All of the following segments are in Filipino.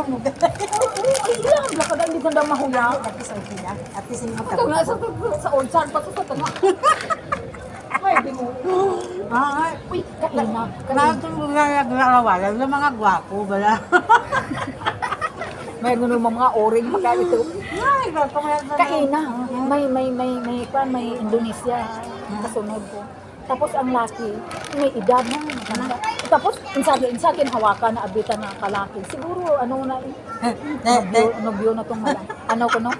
Nagidurog mo ka. Ay, ilang blaka na hindi ka na mahula. At least okay na. At least hindi mo Ito nga sa sa onsan pa sa tanga. Ay, di mo. Ah, Uy, kaina. Kanatong nagagawalan ng mga gwapo bala. May naman mga oring pagka ito. Ay, gwapo nga na. Kaina. May, may, may, may, may, may Indonesia. Kasunod ko. Tapos ang laki, may edad na. matanda. Tapos, insagi, insagi, hawakan na abita na kalaki. Siguro, ano na, Eh, eh, nobyo, eh, nobyo na itong malang. Ano ko, no?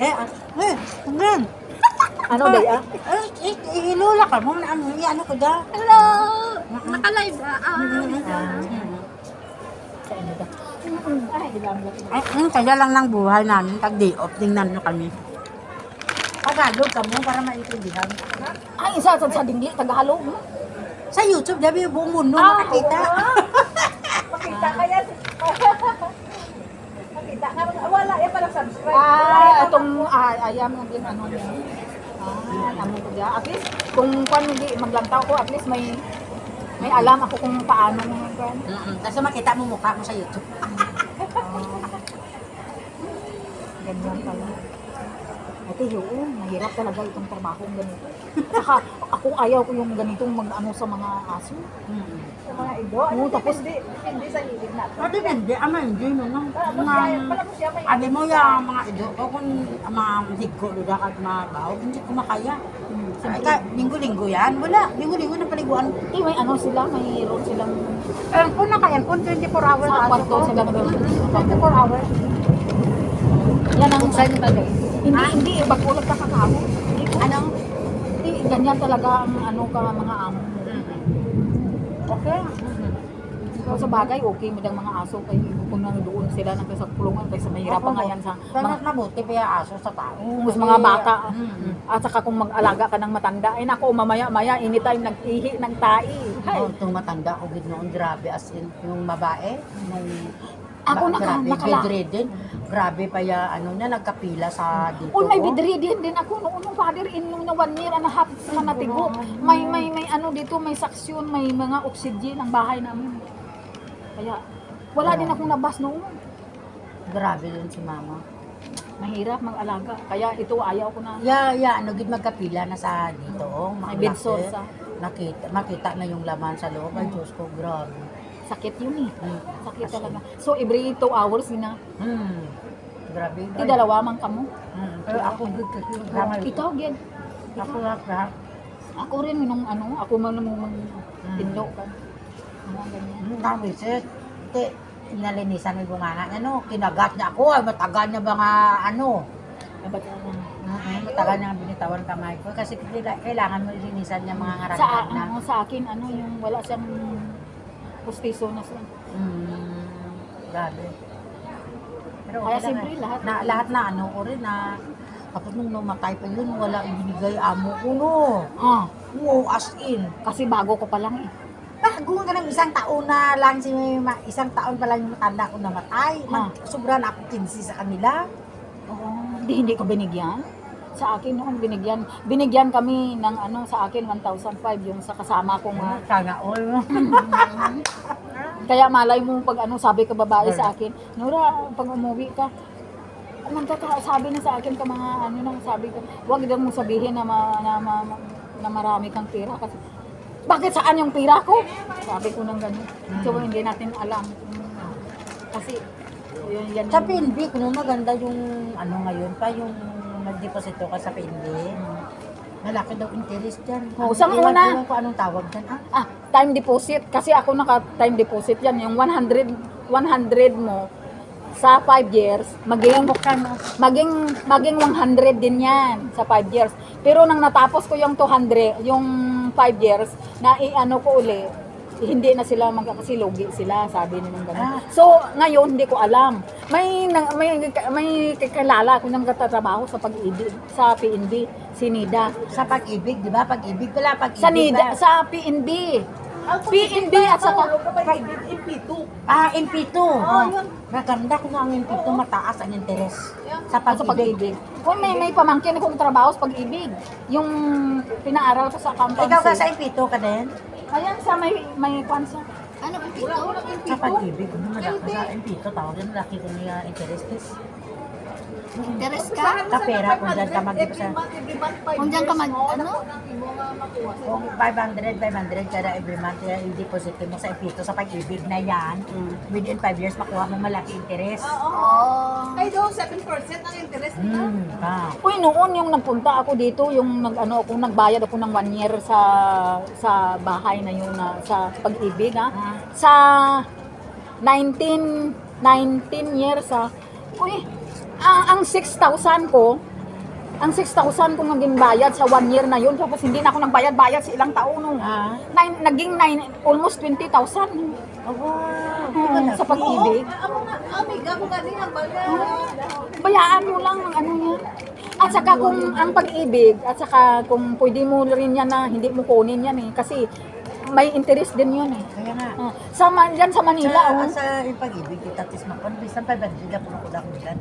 eh, ah, eh, hanggang. Ano, day, ah? Eh, eh, eh, ilula ka mo, ano, eh, ano ko da? Hello! Naka-live na. Ah, da. Ay, mm, kaya lang ng buhay namin, pag day off, tingnan nyo kami. Tagalog ka mo para maintindihan. Ay, isa sa sa dingli, Tagalog. no? Sa YouTube, dabi yung buong mundo Ah, makakita. Makita kaya. Makita ka. Wala, yan pala subscribe. Ah, itong, ah, ayam ng din, ano niya. Ah, ano ko dyan. At least, kung kung hindi maglantaw ko, at least may may alam ako kung paano mo yan. Mm-mm. Kasi makita mo mukha mo sa YouTube. Ganyan pala. Ate, oo, mahirap talaga itong trabaho ganito. Saka, ako ayaw ko yung ganitong mag-ano sa mga aso. Mm. Sa mga ido. Oo, tapos hindi, hindi sa hilig natin. Pwede hindi, ama hindi mo no. Tapos Mga, kaya, pala mo siya may ali mo yung mga ido ko kung mga higko luda ka mabaw, hindi ko makaya. Ay, ka, linggo-linggo yan, wala. Linggo-linggo na paliguan. Eh, may ano sila, may road silang Eh, kung na kaya, kung 24 hours sa aso kwarto ko. sila nag 24 hours. Yan ang sa'yo bagay. Hindi, hindi, bagulat ka kakao. Hindi ko. Ano? Hindi, ganyan talaga ang ano ka mga amo mo. Okay. So, sa bagay, okay mo mga aso kayo kung nandoon sila ng sa kulungan kaysa mahirap pa nga yan sa mga, mabuti pa yung aso sa tao. mas mga bata. Mm. At saka kung mag-alaga ka ng matanda, ay nako, mamaya-maya, anytime nag-ihi ng tai. Hay. Ay. Itong matanda ko gid noon, grabe as in, yung babae, nung Ako naka, grabe, nakala. bedridden. Grabe pa ya, ano na, nagkapila sa dito. Oh, may bedridden din ako noon nung father in law na one year and a half na natigo. May may may ano dito, may saksyon, may mga oxygen ang bahay namin. Kaya wala din akong nabas noon. Grabe din si mama. Mahirap mag-alaga. Kaya ito ayaw ko na. Ya, ya, ano gid magkapila na sa dito. Oh, May malaki. bed sores ah. Nakita, makita na yung laman sa loob. Ay, Diyos ko, grabe. Sakit yun eh. Hmm. Sakit talaga. So every 2 hours na. Hmm. Grabe. Ti dalawa man kamo. Hmm. Pero ako gid kasi drama. Ikaw gid. Ako lang lahat. Ako rin nung ano, ako man mo mag tindo ka. Mga ganyan. Hmm, Dami sis. Te, nalinisan may bunganga niya, no? Kinagat niya ako. Ay, matagal niya ba nga, ano? Dapat ano. Mm, Matagal niya binitawan kamay ko. Kasi kailangan mo linisan niya mga Sa ngaragdag na. ano sa akin ano yung wala siyang pustiso na siya. Mm, grabe. Pero Kaya okay lang siyempre eh. lahat na, lahat na ano ko rin na tapos nung namatay pa yun, wala ibinigay amo ko no. Ah, Wow, as in. kasi bago ko pa lang eh. Bago ka ng isang taon na lang si ma- isang taon pa lang yung matanda ko namatay. Ah. Mag, sobra na ako 15 sa kanila. Oo. Hindi, hindi ko binigyan. Sa akin noon binigyan. Binigyan kami ng ano sa akin 1,005 yung sa kasama kong ah, Sana all. Kaya malay mo pag ano sabi ka babae sa akin, Nora, pag umuwi ka, sabi na sa akin ka mga ano nang sabi ko, wag daw mong sabihin na, ma, na, ma, na marami kang pera kasi bakit saan yung pera ko? Sabi ko nang ganun. So hindi natin alam. Kasi yun yan. Sa PNB, kung maganda yung ano ngayon pa, yung nag-deposito ka sa PNB. Malaki daw interest dyan. Oo, Ano, sa iwan- una. iwan ko anong tawag dyan, ah? Ah, time deposit. Kasi ako naka time deposit yan. Yung 100, 100 mo sa 5 years, maging, maging, maging 100 din yan sa 5 years. Pero nang natapos ko yung 200, yung 5 years, na i-ano ko uli, hindi na sila magkakasilugi sila, sabi nila ng gano'n. Ah. So, ngayon, hindi ko alam. May, may, may kakilala ako nang katrabaho sa pag-ibig, sa PNB, si Nida. Sa pag-ibig, di ba? Pag-ibig pala, pag-ibig. Sa Nida, ba? sa PNB. PNB at saka Ah, MP2. Oo, yun. Maganda kung ang MP2 mataas ang interest. Sa sa pag-ibig. pag-ibig. Kung may, may pamangkin akong trabaho sa pag-ibig. Yung pinaaral ko sa accountancy. Ikaw ka sa MP2 ka din? Ayan sa may, may siya. Ano ang pito? Sa pag-ibig, ano malaki sa impito, tawag yun, laki ko niya interest is. Interes ka? Ka pera, kung dyan ka mag sa Kung dyan ka mag, ano? Kung 500, 500 kada every month, kaya i-deposit mo sa impito sa pag-ibig na yan, within 5 years, makuha mo malaki interest. Oh. Ay, doon, 7% ang interest nila. Hmm. Uy, noon yung nagpunta ako dito, yung nag ano ako nagbayad ako ng one year sa sa bahay na yun na sa pag-ibig ha. Ah. Sa 19 19 years ha. Uy, ang, ang 6,000 ko, ang 6,000 ko naging bayad sa one year na yun. Tapos hindi na ako nagbayad-bayad sa ilang taon. No. Ah. Nine, naging nine, almost 20,000 Oh, wow. Hmm, sa pag-ibig. Amo nga, amiga mo galing ang bala. bayaan mo lang ang ano niya. At saka kung ang pag-ibig, at saka kung pwede mo rin yan na hindi mo kunin yan eh. Kasi may interest din yun eh. Kaya nga. Ah, sa, man, dyan sa Manila, Sa, oh. sa yung pag-ibig, kita tis mo, kung bisan 500 na po na kulang bilan,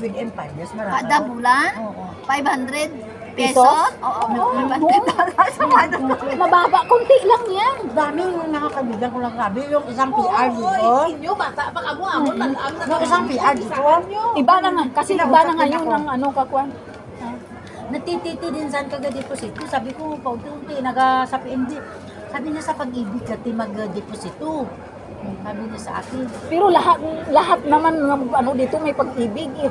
within 5 years, marami. Kada bulan? Oo. 500 Pesos? pesos? Oo, 500 dollars. Mababa, konti lang yan. Daming nakakabigan ko lang sabi, yung isang Oo, PR oo, dito. inyo, bata pa ka mo, amo, talaan na Yung isang PR dito. Iba na nga, kasi iba na nga yun ang ano kakwan. Natititi din saan kaga deposito. Sabi ko, paunti-unti, naga sa. Sabi niya sa pag-ibig kati mag-deposito. Sabi niya sa akin. Pero lahat lahat naman ng ano dito may pag-ibig eh.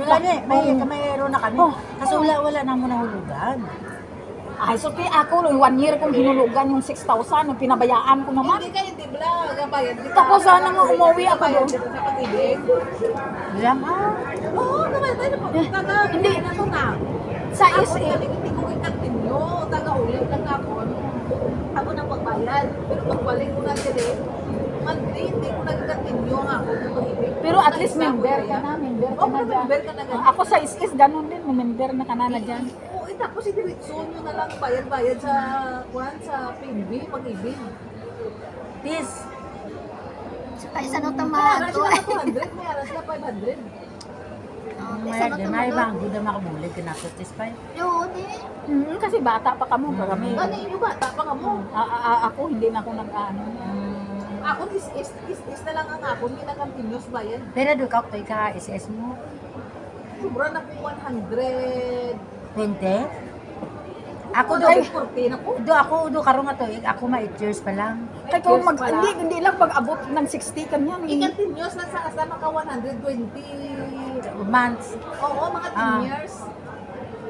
Kaya niya, may, Oo. mayroon na kami. Oh. Kasi wala, wala na mo nahulugan. Ay, so kaya ako, nung one year kong hinulugan yung 6,000, yung pinabayaan ko naman. Hindi ka, hindi bala, gabayad kita. Tapos sana nga umuwi ako doon. sa pag-ibig. Alam, ah, Oo, gabayad tayo po. Taga, Hindi. hindi na. Sa Ako SA, galing, hindi ko i-continue. Taga ulit lang ako. ano. Ako nang magbayad. Pero pagbalik ko na sila, monthly, hindi ko nag-continue ako sa pag-ibig. pero at least member ka na, member ka na dyan. member ka na ganyan. Ako sa ISIS, ganun din, member na ka na na dyan. Oo, eh, tapos si Diretso nyo na lang bayad-bayad sa kwan sa PNB, pag-ibig. tis. Kaya sa May aras tomato. sila 200, may aras sila 500. Oh, May, sa may tomato. banggo na makabulig ka na sa tis pa. Yun eh. Mm, kasi bata pa kamo, pa kami. Ano yung bata pa ka mo? Ah, ah, ah, ako, hindi na ako nag-ano. Ako is is is, is na lang ang ako, hindi na continuous bayad. Pero doon ka, toy ka, SS mo. Sobra na po 100. 20? Ako do, daw 14 ako. do ako do karon nga toy, ako ma 8 years pa lang. Kaya kung Years mag, hindi, hindi lang pag-abot ng 60 kanyan. Eh. I-continuous lang sa kasama ka 120. Months. Oo, mga 10 Ah. years.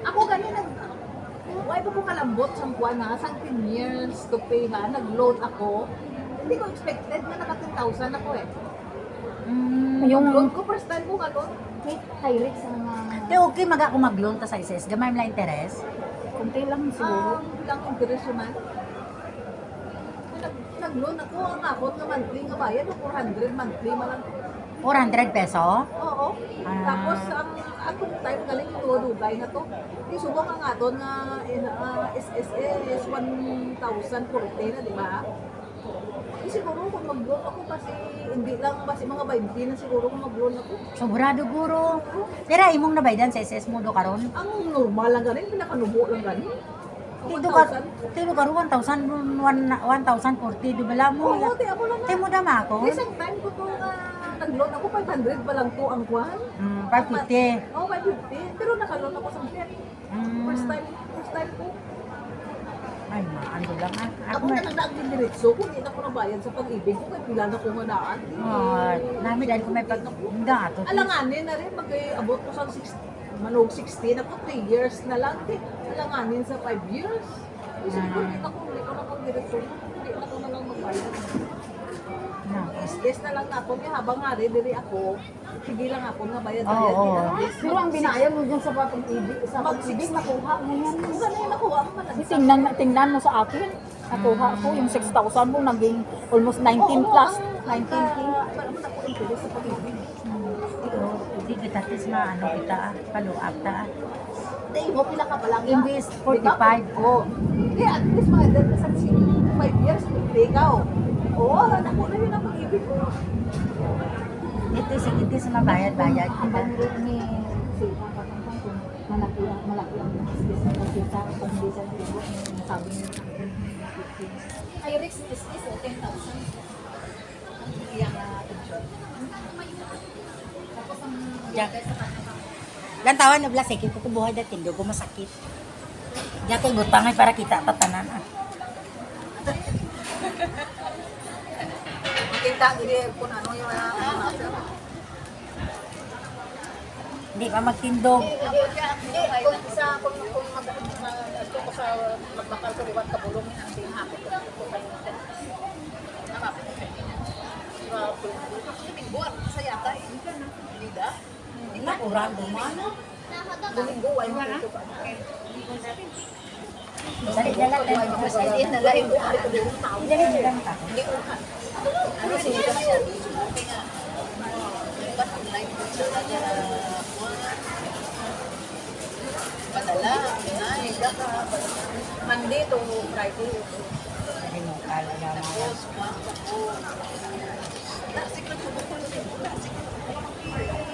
Ako ganyan nag Why pa ko kalambot sa buwan na sang 10 years to pay ha, nag-loan ako. Hindi ko expected na naka 10,000 ako eh. Mm. Yung Loan ko first time ko nga loan. high risk ang Te okay mag ako mag-loan ta sa SS, gamay mo lang interest. kunti lang siguro. Um, bilang interest yun man. Nag, nag-loan ako, ang akot nga monthly nga bayad, 400 monthly malang. 400 peso. Oo. Ah. Tapos ang akong time galing ito, Dubai na to. Di subok ang aton nga in, uh, SSS 1,040 na, di ba? Di siguro kung mag-loan ako kasi hindi lang kasi mga 20 na siguro kung mag-loan ako. Sobrado guro. Pero imong nabaydan sa SS mo do karon. Ang normal lang ganin, pinakanubo lang ganin. Tito ka, tito ka 1,000 1,040 do bala mo. Oo, di ako lang Te mo dama ako. Isang time ko to nga nag-loan ako, 500 pa lang to ang kwan. Mm, 550. Oo, 550. Pero naka-loan ako sa. Mm. First time, first time ko. Ay, maando lang ah. Ako Ako na nagdaang din diretso, kung hindi na ko nabayad sa pag-ibig ko, kaya pila na ko manaan. Oh, nami dahil ko may pag hindi ato. Alanganin na rin, mag-abot ko sa 6, manog 16, ako 3 years na lang. Di, alanganin sa 5 years. Kasi Ah. kung hindi na ko, hindi ko na ko diretso, hindi na ko na lang magbayad. Is na lang ako, kaya habang nga diri ako, sige lang ako nga bayad Oo, bayad. oo. Pero ang binayad mo dyan sa pag-ibig, sa pag-ibig, nakuha mo yan. Kung ano yung nakuha ko man. Kasi Tingnan, tingnan mo sa akin, nakuha ko yung 6,000 mo, naging almost 19 plus, 19K. Para mo na ko interest sa pag-ibig. Hindi kita tis maano kita ah, paluap ta. ah. Dahil mo pila ka pa lang. Imbis 45 ko. Hindi, at least mga dad sa 5 years, hindi ikaw. Oo, naku na yun ang Itis-itis na bayad-bayad. Ang bandit ni Sita, patungkong kung malaki ang malaki ang business na Sita, kung di sa Sita, sabi niya sa akin, ay, Rex, is this 10,000? Ang iyang picture. Tapos ang yagay sa kanya pa. Gantawan na blasik, ito buhay dati, dugo masakit. Dati butangay para kita tatanan. Ah. Kita dili kung ano yung mga Hindi pa magtindog. Hindi, kung sa kung kung mag ko sa magbakal ko liwat kabulong ang tinahapon ko ko kayo. Tama pa. Domingo, sa yata eh. Hindi da? Hindi na kurang dumano. Domingo, ay mo ito pa. Dali dala tayo. Hindi na lang. Dali dala ta. Hindi ko ka. Padala, ay, gaka. Monday to Friday. Dali mo kala na.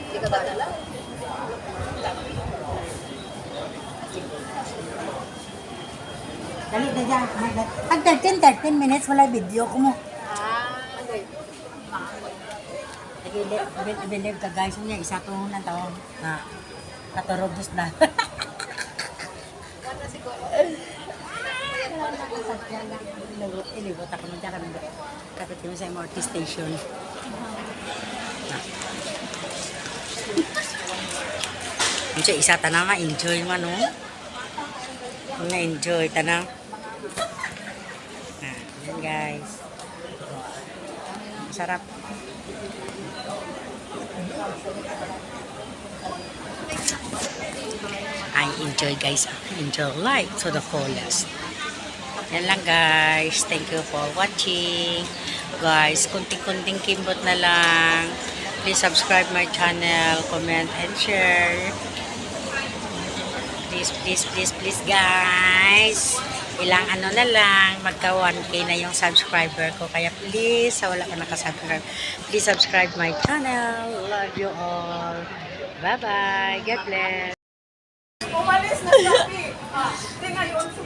Hindi ka padala. Dali na dyan. Pag 13, 13 minutes wala video ko mo. Ah, okay. Nag-believe ka guys. Niya, isa to ng taon na katurobos na. Ilibot ako nung kami kapit kami sa MRT station. Enjoy, isa tanang nga, enjoy man, no? Nga enjoy, tanang. Ah, yan guys. Sarap. I enjoy guys. Enjoy life to the fullest. Yan lang guys. Thank you for watching. Guys, kunting-kunting kimbot na lang. Please subscribe my channel, comment and share. Please, please, please, please guys. Ilang ano na lang, magka 1k na yung subscriber ko. Kaya please, sa wala ka nakasubscribe, please subscribe my channel. Love you all. Bye-bye. God bless. Umalis na sabi. Ngayon, sumay.